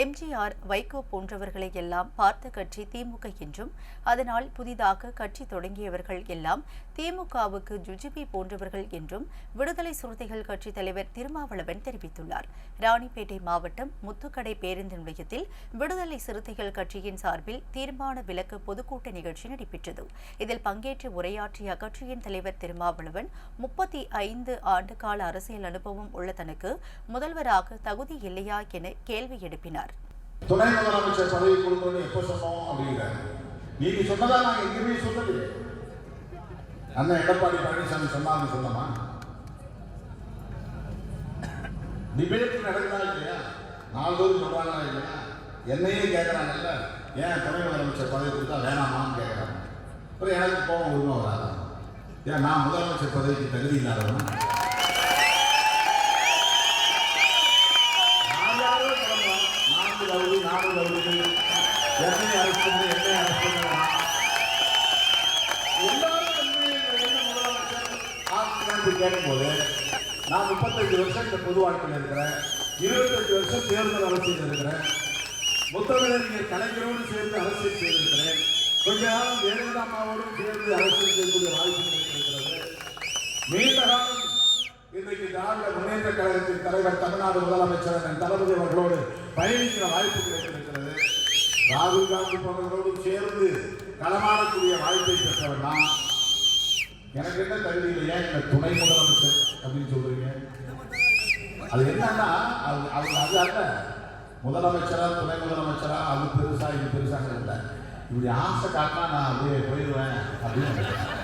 எம்ஜிஆர் வைகோ போன்றவர்களை எல்லாம் பார்த்த கட்சி திமுக என்றும் அதனால் புதிதாக கட்சி தொடங்கியவர்கள் எல்லாம் திமுகவுக்கு ஜுஜிபி போன்றவர்கள் என்றும் விடுதலை சிறுத்தைகள் கட்சி தலைவர் திருமாவளவன் தெரிவித்துள்ளார். ராணிப்பேட்டை மாவட்டம் முத்துக்கடை பேருந்து நிலையத்தில் விடுதலை சிறுத்தைகள் கட்சியின் சார்பில் தீர்மான விலக்கு பொதுக்கூட்ட நிகழ்ச்சி நடைபெற்றது. இதில் பங்கேற்று உரையாற்றிய அக்கட்சியின் தலைவர் திருமாவளவன் முப்பத்தி ஐந்து ஆண்டு கால அரசியல் அனுபவம் உள்ள தனக்கு முதல்வராக தகுதி இல்லையா என கேள்வி எழுப்பினார். துணை முதலமைச்சர் பதவி கொடுக்கணும்னு எப்போ சொன்னோம் அப்படிங்கிறாங்க நீங்க சொன்னதா நாங்க எங்கேயுமே சொல்லலையே அண்ணன் எடப்பாடி பழனிசாமி சொன்னாங்க சொன்னமா? டிபேட் நடக்குதா இல்லையா? நாள்தோறும் சொல்றாங்களா இல்லையா? என்னையே கேட்கறாங்கல்ல ஏன் துணை முதலமைச்சர் பதவி கொடுத்தா வேணாமான்னு கேட்கறாங்க அப்புறம் எனக்கு கோபம் உரிமை வராது ஏன் நான் முதலமைச்சர் பதவிக்கு தகுதி இல்லாதவன்? அரசு பண்ணு, அரசு கேட்கும்போது, நான் முப்பத்தஞ்சு வருஷம் இந்த பொது வாழ்க்கையில் இருக்கிறேன். இருபத்தஞ்சு வருஷம் தேர்தல் அரசியல் இருக்கிறேன். முத்தமிழறிஞர் கலைஞரோடு சேர்ந்து அரசியல் செய்திருக்கிறேன். கொஞ்ச காலம் ஜெயலலிதா அம்மாவோடும் சேர்ந்து அரசியல் செய்யக்கூடிய வாய்ப்பு கிடைத்திருக்கிறது. நீண்ட காலம் இன்றைக்கு திராவிட முன்னேற்ற கழகத்தின் தலைவர் தமிழ்நாடு முதலமைச்சர் தளபதி அவர்களோடு பயணிக்கிற வாய்ப்பு கிடைத்திருக்கிறது. ராகுல் காந்தி போன்றவர்களோடு சேர்ந்து களமாடக்கூடிய வாய்ப்பை பெற்றவர் தான் எனக்கு என்ன தகுதி இல்லையா? இந்த துணை முதலமைச்சர் அப்படின்னு சொல்றீங்க. அது என்னன்னா அது அது அது அல்ல. முதலமைச்சரா துணை முதலமைச்சரா அது பெருசா இது பெருசாக இல்லை. இப்படி ஆசை காட்டினா நான் அப்படியே போயிடுவேன் அப்படின்னு நினைக்கிறேன்.